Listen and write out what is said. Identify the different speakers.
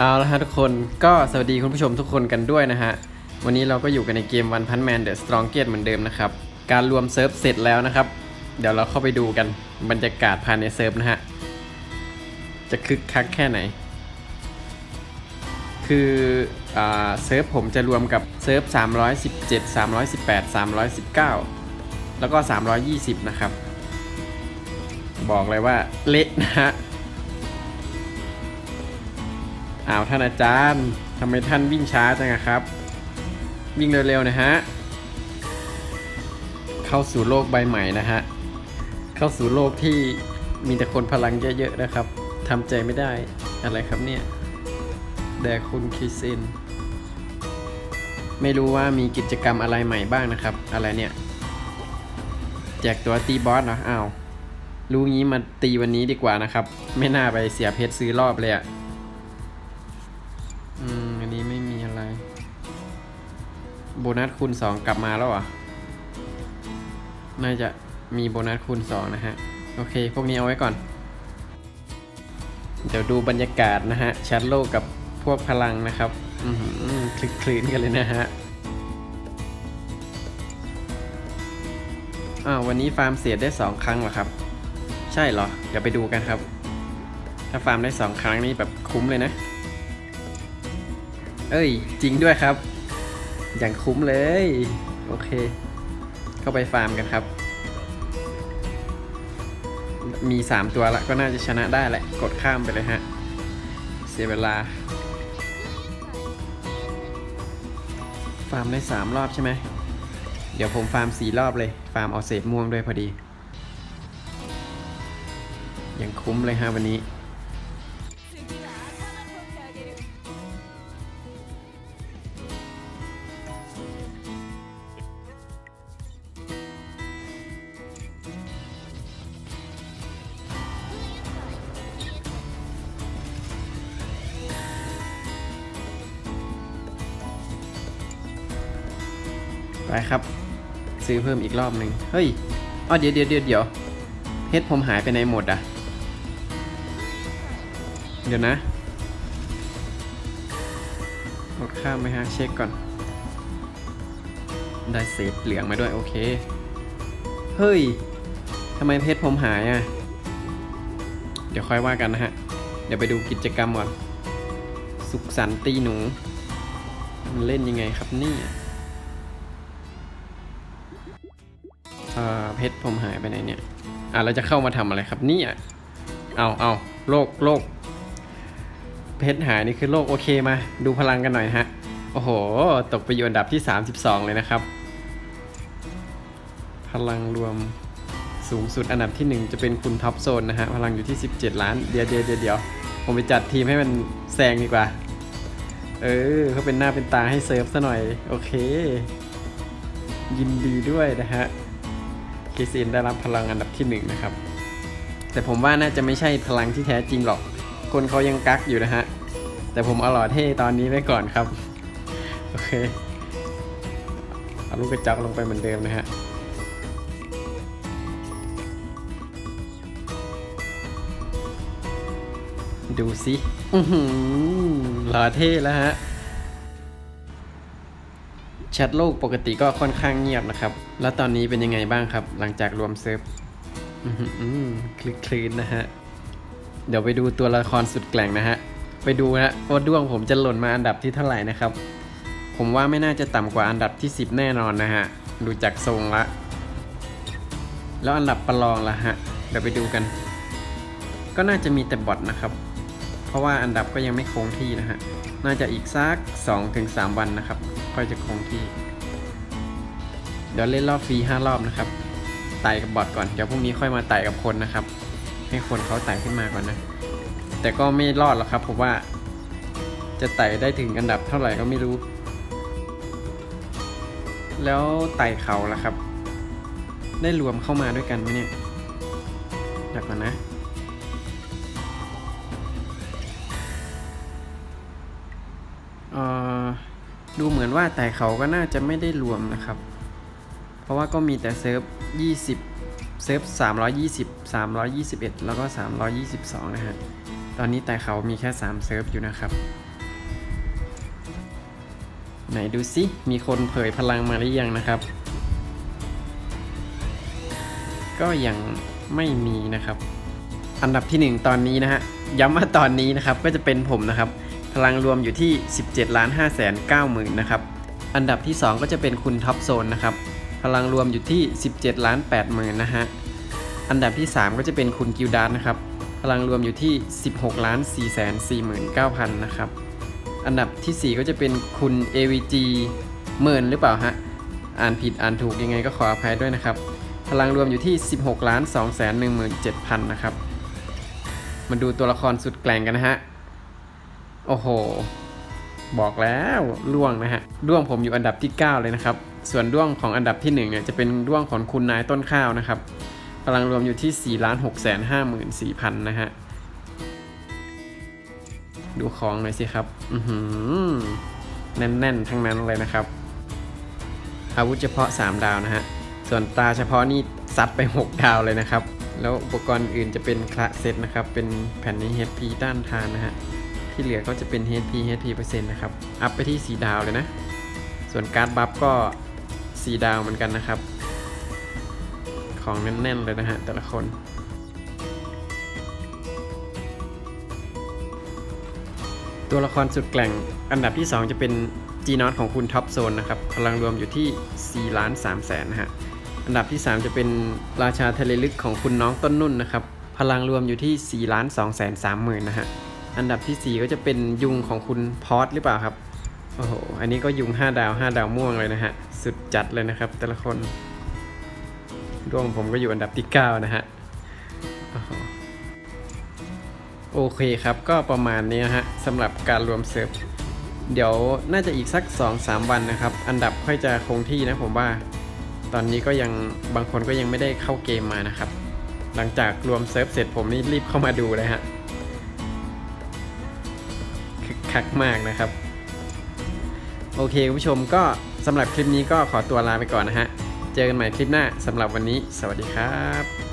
Speaker 1: เอาละฮะทุกคนก็สวัสดีคุณผู้ชมทุกคนกันด้วยนะฮะ วันนี้เราก็อยู่กันในเกม One Punch Man The Strongest เหมือนเดิมนะครับ การรวมเซิร์ฟเสร็จแล้วนะครับ เดี๋ยวเราเข้าไปดูกันบรรยากาศภายในเซิร์ฟนะฮะ จะคึกคักแค่ไหน คืออเซิร์ฟผมจะรวมกับเซิร์ฟ 317 318 319 แล้วก็ 320 นะครับ บอกเลยว่าเละนะฮะ อ้าวท่านอาจารย์ทำไมท่านวิ่งช้าจังครับ วิ่งเร็วๆนะฮะ เข้าสู่โลกใบใหม่นะฮะ เข้าสู่โลกที่มีแต่คนพลังเยอะๆนะครับทำใจไม่ได้อะไรครับเนี่ยแดคุณคริสเซนไม่รู้ว่ามีกิจกรรมอะไรใหม่บ้างนะครับ อะไรเนี่ยแจกตัวตีบอสเหรออ้าวรู้งี้มาตีวันนี้ดีกว่านะครับ ไม่น่าไปเสียเพชรซื้อรอบเลยอะ โบนัสคูณ 2 กลับมาแล้วอะน่าจะมีโบนัสคูณ 2 นะฮะ โอเค พวกนี้เอาไว้ก่อน เดี๋ยวดูบรรยากาศนะฮะแชทโลกกับพวกพลังนะครับอือหือคลึกคลืนกันเลยนะฮะอ้าววันนี้ฟาร์มเสียได้ 2 ครั้งเหรอครับ ใช่เหรอ เดี๋ยวไปดูกันครับ ถ้าฟาร์มได้ 2 ครั้งนี่แบบคุ้มเลยนะ เอ้ย จริงด้วยครับ อย่างคุ้มเลย โอเค เข้าไปฟาร์มกันครับ มี 3 ตัวละก็น่าจะชนะได้แหละ กดข้ามไปเลยฮะ เสียเวลา ฟาร์มได้ 3 รอบใช่ไหม เดี๋ยวผมฟาร์ม 4 รอบเลย ฟาร์มเอาเศษม่วงด้วยพอดีอย่างคุ้มเลยฮะวันนี้ ไปครับ ซื้อเพิ่มอีกรอบหนึ่งเฮ้ยอ๋อเดี๋ยวเดี๋ยวเดี๋ยวเดี๋ยวเพชรผมหายไปไหนหมดอะ เดี๋ยวนะกดข้ามไหมฮะเช็คก่อน ได้เศษเหลืองมาด้วยโอเค เฮ้ยทำไมเพชรผมหายอะ เดี๋ยวค่อยว่ากันนะฮะ เดี๋ยวไปดูกิจกรรมก่อน สุขสันต์ตีหนู มันเล่นยังไงครับนี่ เอ่อเพชรผมหายไปไหนเนี่ย อะเราจะเข้ามาทำอะไรครับเนี่ยเอาเอาโลกโลกเพชรหายนี่คือโลกโอเคมา ดูพลังกันหน่อยฮะ โอ้โห ตกไปอยู่อันดับที่ 32 เลยนะครับ พลังรวมสูงสุดอันดับที่ 1 จะเป็นคุณท็อปโซนนะฮะ พลังอยู่ที่ 17 ล้าน เดี๋ยวเดี๋ยวเดี๋ยวเดี๋ยวผมไปจัดทีมให้มันแซงดีกว่า เออเขาเป็นหน้าเป็นตาให้เซิร์ฟซะหน่อย โอเค ยินดีด้วยนะฮะ เคซีนได้รับพลังอันดับที่หนึ่งนะครับ แต่ผมว่าน่าจะไม่ใช่พลังที่แท้จริงหรอก คนเขายังกักอยู่นะฮะ แต่ผมเอาหล่อเท่ตอนนี้ไว้ก่อนครับ โอเค เอาลูกกระจอกลงไปเหมือนเดิมนะฮะดูสิอื้อหือหล่อเท่แล้วฮะ แชทโลกปกติก็ค่อนข้างเงียบนะครับ แล้วตอนนี้เป็นยังไงบ้างครับ หลังจากรวมเซิร์ฟอื้อหือคลิกคลีนนะฮะ เดี๋ยวไปดูตัวละครสุดแกล่งนะฮะ ไปดูนะว่าด้วงผมจะหล่นมาอันดับที่เท่าไหร่นะครับ ผมว่าไม่น่าจะต่ำกว่าอันดับที่ 10 แน่นอนนะฮะ ดูจากทรงละ แล้วอันดับประลองละฮะ เดี๋ยวไปดูกัน ก็น่าจะมีแต่บอทนะครับ เพราะว่าอันดับก็ยังไม่คงที่นะฮะ น่าจะอีกสัก 2-3 วันนะครับ ค่อยจะคงที่ เดี๋ยวเล่นรอบฟรี5รอบนะครับไต่กับบอทก่อน เดี๋ยวพรุ่งนี้ค่อยมาไต่กับคนนะครับ ให้คนเขาไต่ขึ้นมาก่อนนะ แต่ก็ไม่รอดหรอกครับผมว่า จะไต่ได้ถึงอันดับเท่าไหร่ก็ไม่รู้ แล้วไต่เขาล่ะครับ ได้รวมเข้ามาด้วยกันไหมเนี่ยเดี๋ยวก่อนนะ ดูเหมือนว่าแต่เขาก็น่าจะไม่ได้รวมนะครับ เพราะว่าก็มีแต่เซิร์ฟ 20 เซิร์ฟ 320 321 แล้วก็ 322 นะฮะ ตอนนี้แต่เขามีแค่ 3 เซิร์ฟอยู่นะครับ ไหนดูสิมีคนเผยพลังมาหรือยังนะครับ ก็ยังไม่มีนะครับ อันดับที่ 1 ตอนนี้นะฮะ ย้ำว่าตอนนี้นะครับก็จะเป็นผมนะครับ พลังรวมอยู่ที่ 17ล้าน5แสน9หมื่นนะครับ อันดับที่ 2 ก็จะเป็นคุณท็อปโซนนะครับ พลังรวมอยู่ที่ 17ล้าน8หมื่นนะฮะ อันดับที่ 3 ก็จะเป็นคุณกิลดาร์นะครับ พลังรวมอยู่ที่ 16ล้าน4แสน4หมื่น9พันนะครับ อันดับทีสี่ 4 ก็จะเป็นคุณ AVG เมินหรือเปล่าฮะ อ่านผิดอ่านถูกยังไงก็ขออภัยด้วยนะครับ พลังรวมอยู่ที่ 16ล้าน2แสน1 7พันนะครับ มาดูตัวละครสุดแกล่งกันนะฮะ โอ้โห บอกแล้วด้วงนะฮะด้วงผมอยู่อันดับที่ 9 เลยนะครับ ส่วนด้วงของอันดับที่1เนี่ยจะเป็นด้วงของคุณนายต้นข้าวนะครับพลังรวมอยู่ที่4ล้าน6แสน5หมื่น4พันนะฮะดูของหน่อยสิครับ อือแน่นๆ ทั้งนั้นเลยนะครับ อาวุธเฉพาะ 3 ดาวนะฮะ ส่วนตาเฉพาะนี่ซัดไป 6 ดาวเลยนะครับ แล้วอุปกรณ์อื่นจะเป็นคละเซตนะครับ เป็นแผ่นนี้ HP ต้านทานนะฮะ ที่เหลือก็จะเป็น HP HP เปอร์เซ็นต์นะครับ อัพไปที่ 4 ดาวเลยนะ ส่วนการ์ดบัฟก็ 4 ดาวเหมือนกันนะครับ ของแน่นๆเลยนะฮะแต่ละคนตัวละครสุดแกร่งอันดับที่ 2 จะเป็น G n o t ของคุณท็อปโซนนะครับพลังรวมอยู่ที่4ล้าน3แสนนะฮะอันดับที่ 3 จะเป็นราชาทะเลลึกของคุณน้องต้นนุ่นนะครับพลังรวมอยู่ที่4ล้าน2แสน3หมื่นนะฮะ อันดับที่ 4 ก็จะเป็นยุงของคุณพอสหรือเปล่าครับ โอ้โห อันนี้ก็ยุง 5 ดาว 5 ดาวม่วงเลยนะฮะ สุดจัดเลยนะครับ แต่ละคนดวงผมก็อยู่อันดับที่ 9 นะฮะ โอเคครับ ก็ประมาณนี้นะฮะสำหรับการรวมเซิร์ฟ เดี๋ยวน่าจะอีกสัก 2-3 วันนะครับ อันดับค่อยจะคงที่นะผมว่า ตอนนี้ก็ยังบางคนก็ยังไม่ได้เข้าเกมมานะครับ หลังจากรวมเซิร์ฟเสร็จผมนี่รีบเข้ามาดูเลยฮะ คักมากนะครับ โอเคคุณผู้ชมก็สำหรับคลิปนี้ก็ขอตัวลาไปก่อนนะฮะ เจอกันใหม่คลิปหน้าสำหรับวันนี้ สวัสดีครับ